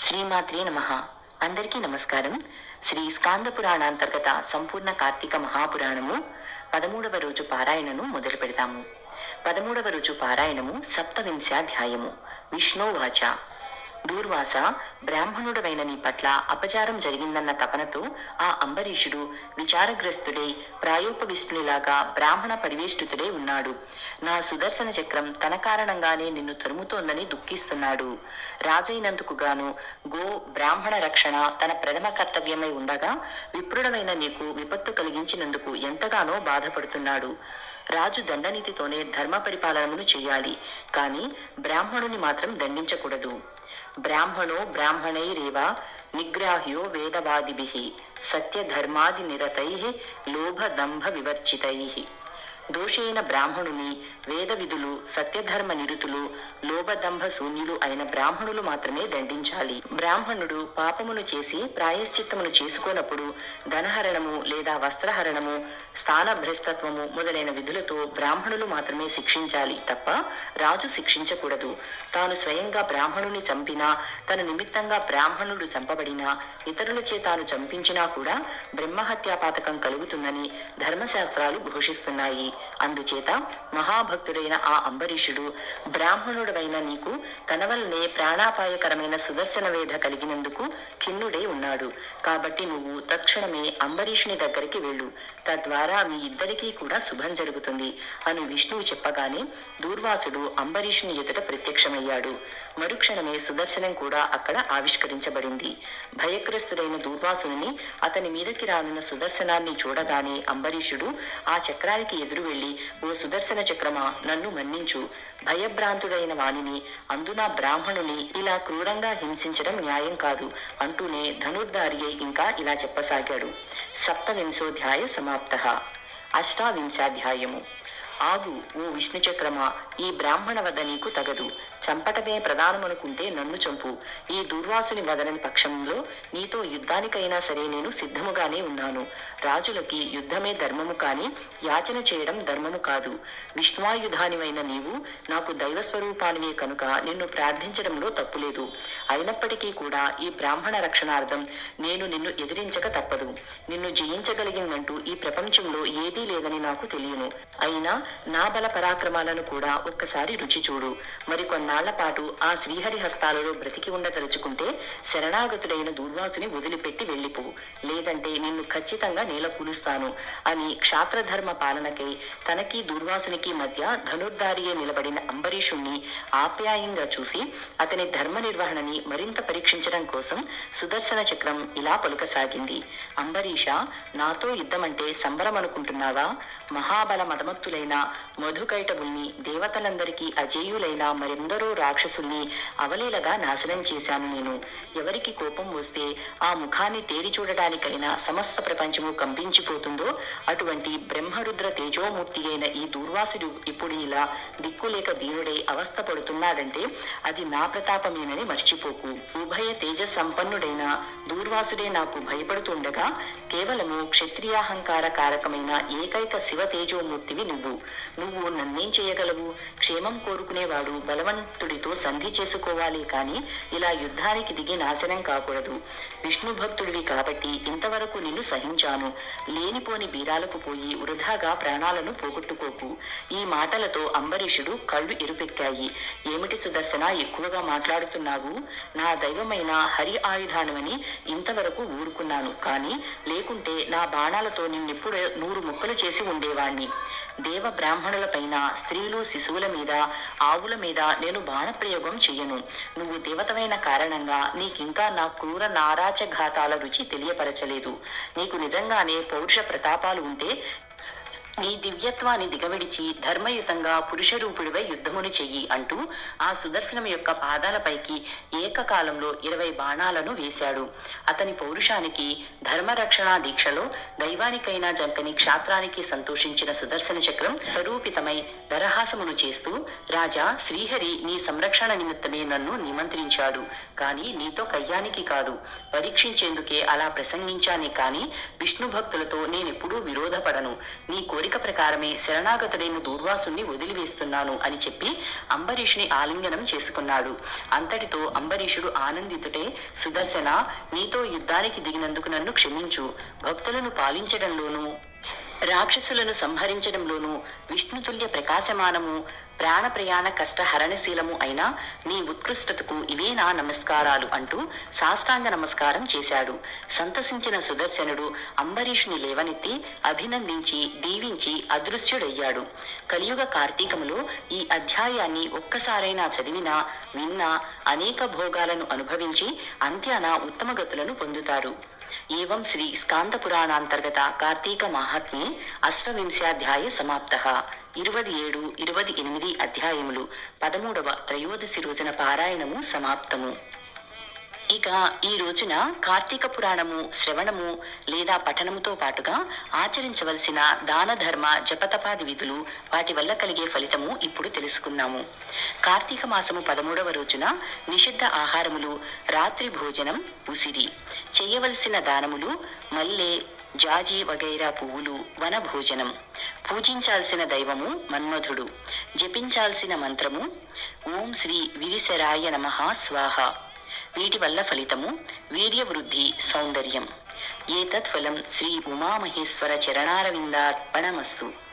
శ్రీమాత్రే నమ. అందరికీ నమస్కారం. శ్రీ స్కాంద పురాణాంతర్గత సంపూర్ణ కార్తీక మహాపురాణము పదమూడవ రోజు పారాయణను మొదలు పెడతాము. పదమూడవ రోజు పారాయణము సప్తవింశాధ్యాయము. విష్ణువాచ. దూర్వాస బ్రాహ్మణుడవైన నీ పట్ల అపచారం జరిగిందన్న తపనతో ఆ అంబరీషుడు విచారగ్రస్తుడై ప్రాయోపవిష్ణునిలాగా బ్రాహ్మణ పరివేష్టితుడై ఉన్నాడు. నా సుదర్శన చక్రం తన కారణంగానే నిన్ను తరుముతోందని దుఃఖిస్తున్నాడు. రాజైనందుకు గాను గో బ్రాహ్మణ రక్షణ తన ప్రథమ కర్తవ్యమై ఉండగా విప్రుడమైన నీకు విపత్తు కలిగించినందుకు ఎంతగానో బాధపడుతున్నాడు. రాజు దండనీతితోనే ధర్మ పరిపాలనను చేయాలి కానీ బ్రాహ్మణుని మాత్రం దండించకూడదు. ब्राह्मणो ब्राह्मणैरेव निग्राह्यो वेदवादिभिः सत्यधर्मादिनिरतैः लोभदम्भविवर्जितैः దోషైన బ్రాహ్మణుని వేద విధులు సత్యధర్మ నిరుతులు లోభదంభ శూన్యులు అయిన బ్రాహ్మణులు మాత్రమే దండించాలి. బ్రాహ్మణుడు పాపమును చేసి ప్రాయశ్చిత్తమును చేసుకోనప్పుడు ధనహరణము లేదా వస్త్రహరణము స్థానభ్రష్టత్వము మొదలైన విధులతో బ్రాహ్మణులు మాత్రమే శిక్షించాలి తప్ప రాజు శిక్షించకూడదు. తాను స్వయంగా బ్రాహ్మణుని చంపినా తన నిమిత్తంగా బ్రాహ్మణుడు చంపబడినా ఇతరులచే తాను చంపించినా కూడా బ్రహ్మహత్యాపాతకం కలుగుతుందని ధర్మశాస్త్రాలు ఘోషిస్తున్నాయి. అందుచేత మహాభక్తుడైన ఆ అంబరీషుడు బ్రాహ్మణుడవైన నీకు తన వల్లనే ప్రాణాపాయకరమైన సుదర్శన వేధ కలిగినందుకు ఖిన్నుడై ఉన్నాడు. కాబట్టి నువ్వు తక్షణమే అంబరీషుని దగ్గరికి వెళ్ళు. తద్వారా మీ ఇద్దరికీ కూడా శుభం జరుగుతుంది. అని విష్ణువు చెప్పగానే దూర్వాసుడు అంబరీషుని ఎదుట ప్రత్యక్షమయ్యాడు. మరుక్షణమే సుదర్శనం కూడా అక్కడ ఆవిష్కరించబడింది. భయగ్రస్తుడైన దూర్వాసుని అతని మీదకి రానున్న సుదర్శనాన్ని చూడగానే అంబరీషుడు ఆ చక్రానికి ఎదురు వెళ్ళి ఓ సుదర్శన చక్రమా నన్ను మన్నించు. భయభ్రాంతుడైన వానిని అందున బ్రాహ్మణుని ఇలా క్రూరంగా హింసించడం న్యాయం కాదు అంటూనే ధనుర్ధారి ఇంకా ఇలా చెప్పసాగాడు. సప్తవింశోధ్యాయ సమాప్త. అష్టావింశాధ్యాయము. ఆగు ఓ విష్ణు చక్రమా ఈ బ్రాహ్మణ వద నీకు తగదు. చంపటమే ప్రధానమనుకుంటే నన్ను చంపు. ఈ దుర్వాసుని వదలని పక్షంలో నీతో యుద్ధానికైనా సరే నేను సిద్ధముగానే ఉన్నాను. రాజులకి యుద్ధమే ధర్మము కాని యాచన చేయడం ధర్మము కాదు. విష్ణువాయుధానివైన నీవు నాకు దైవస్వరూపానివే కనుక నిన్ను ప్రార్థించడంలో తప్పులేదు. అయినప్పటికీ కూడా ఈ బ్రాహ్మణ రక్షణార్థం నేను నిన్ను ఎదిరించక తప్పదు. నిన్ను జయించగలిగిందంటూ ఈ ప్రపంచంలో ఏదీ లేదని నాకు తెలియను. అయినా నా బల పరాక్రమాలను కూడా ఒక్కొక్కసారి రుచి చూడు. మరికొన్నాళ్ళ పాటు ఆ శ్రీహరి హస్తాలలో బ్రతికి ఉండదలుచుకుంటే శరణాగతుడైన దూర్వాసుని వదిలిపెట్టి వెళ్ళిపో. లేదంటే నిన్ను ఖచ్చితంగా నేల కూలుస్తాను అని క్షాత్రధర్మ పాలనకై తనకి దూర్వాసునికి మధ్య ధనుర్ధారియే నిలబడిన అంబరీషుణ్ణి ఆప్యాయంగా చూసి అతని ధర్మ నిర్వహణని మరింత పరీక్షించడం కోసం సుదర్శన చక్రం ఇలా పలుకసాగింది. అంబరీష నాతో యుద్ధమంటే సంబరం అనుకుంటున్నావా మహాబల మదమత్తులైన మధుకైటబుల్ని దేవతలందరికీ అజేయులైన మరెందరో రాక్షసుల్ని అవలీలగా నాశనం చేశాను నేను. ఎవరికి కోపం వస్తే ఆ ముఖాన్ని తేరి చూడడానికైనా సమస్త ప్రపంచము కంపించిపోతుందో అటువంటి బ్రహ్మరుద్ర తేజోమూర్తి అయిన ఈ దూర్వాసుడు ఇప్పుడు ఇలా దిక్కులేక దీనుడై అవస్థ పడుతున్నాడంటే అది నా ప్రతాపమేనని మర్చిపోకు. ఉభయ తేజ సంపన్నుడైన దూర్వాసుడే నాకు భయపడుతుండగా కేవలము క్షత్రియాహంకార కారకమైన ఏకైక శివ తేజోమూర్తివి నువ్వు. నువ్వు నన్నేం చేయగలవు? క్షేమం కోరుకునేవాడు బలవంతుడితో సంధి చేసుకోవాలి కాని ఇలా యుద్ధానికి దిగి నాశనం కాకూడదు. విష్ణు భక్తుడివి కాబట్టి ఇంతవరకు నిన్ను సహించాను. లేనిపోని బీరాలకు పోయి వృధాగా ప్రాణాలను పోగొట్టుకోకు. ఈ మాటలతో అంబరీషుడు కళ్ళు ఇరుపెక్కాయి. ఏమిటి సుదర్శన ఎక్కువగా మాట్లాడుతున్నావు? నా దైవమైన హరి ఆయుధానమని ఇంతవరకు ఊరుకున్నాను. కానీ లేకుంటే నా బాణాలతో నిన్నెప్పుడు నూరు ముక్కలు చేసి ఉండేవాణ్ణి. దేవ బ్రాహ్మణులపైన స్త్రీలు పశువుల మీద ఆవుల మీద నేను బాణప్రయోగం చెయ్యను. నువ్వు దేవతమైన కారణంగా నీకింకా నా క్రూర నారాచఘాతాల రుచి తెలియపరచలేదు. నీకు నిజంగానే పౌరుష ప్రతాపాలు ఉంటే నీ దివ్యత్వాన్ని దిగవిడిచి ధర్మయుతంగా పురుషరూపుడిపై యుద్ధమును చెయ్యి అంటూ ఆ సుదర్శనం యొక్క పాదాలపైకి ఏకకాలంలో ఇరవై బాణాలను వేశాడు. అతని పౌరుషానికి ధర్మరక్షణా దీక్షలో దైవానికైనా జంకని క్షాత్రానికి సంతోషించిన సుదర్శన చక్రం స్వరూపితమై దరహాసమును చేస్తూ రాజా శ్రీహరి నీ సంరక్షణ నిమిత్తమే నన్ను నిమంత్రించాడు. కాని నీతో కయ్యానికి కాదు. పరీక్షించేందుకే అలా ప్రసంగించానే కాని విష్ణు భక్తులతో నేనెప్పుడూ విరోధపడను. నీ కోరిక కోరిక ప్రకారమే శరణాగతుడైన దూర్వాసుని వదిలివేస్తున్నాను అని చెప్పి అంబరీషుని ఆలింగనం చేసుకున్నాడు. అంతటితో అంబరీషుడు ఆనందితుటే సుదర్శన నీతో యుద్ధానికి దిగినందుకు నన్ను క్షమించు. భక్తులను పాలించడంలోనూ రాక్షసులను సంహరించడంలోనూ విష్ణుతుల్య ప్రకాశమానము ప్రాణ ప్రయాణ కష్ట హరణశీలము అయిన నీ ఉత్కృష్టతకు ఇవే నా నమస్కారాలు అంటూ సాష్టాంగ నమస్కారం చేశాడు. సంతసించిన సుదర్శనుడు అంబరీషుని లేవనెత్తి అభినందించి దీవించి అదృశ్యుడయ్యాడు. కలియుగ కార్తీకములో ఈ అధ్యాయాన్ని ఒక్కసారైనా చదివినా విన్నా అనేక భోగాలను అనుభవించి అంత్యాన ఉత్తమగతులను పొందుతారు. ఏవం శ్రీ స్కాందపురాణాంతర్గత కార్తీక మాహాత్మ్యే అష్టవింశాధ్యాయ సమాప్త ఇరవది ఏడు ఇరవది ఎనిమిది అధ్యాయములు పదమూడవ త్రయోదశి రోజున పారాయణము సమాప్తము ఇక ఈ రోజున కార్తీక పురాణము శ్రవణము లేదా పఠనముతో పాటుగా ఆచరించవలసిన దాన ధర్మ జపతపాది విధులు వాటి వల్ల కలిగే ఫలితము ఇప్పుడు తెలుసుకుందాము. కార్తీక మాసము పదమూడవ రోజున నిషిద్ధ ఆహారములు రాత్రి భోజనం ఉసిరి. చేయవలసిన దానములు మల్లె జాజి వగైరా పువ్వులు వన భోజనం. పూజించాల్సిన దైవము మన్మధుడు. జపించాల్సిన మంత్రము ఓం శ్రీ విరిశరాయ నమః స్వాహ. వీటి వల్ల ఫలితము వీర్యవృద్ధి సౌందర్యం. ఏతత్ఫలం శ్రీ ఉమామహేశ్వర చరణారవిందార్పణమస్తు.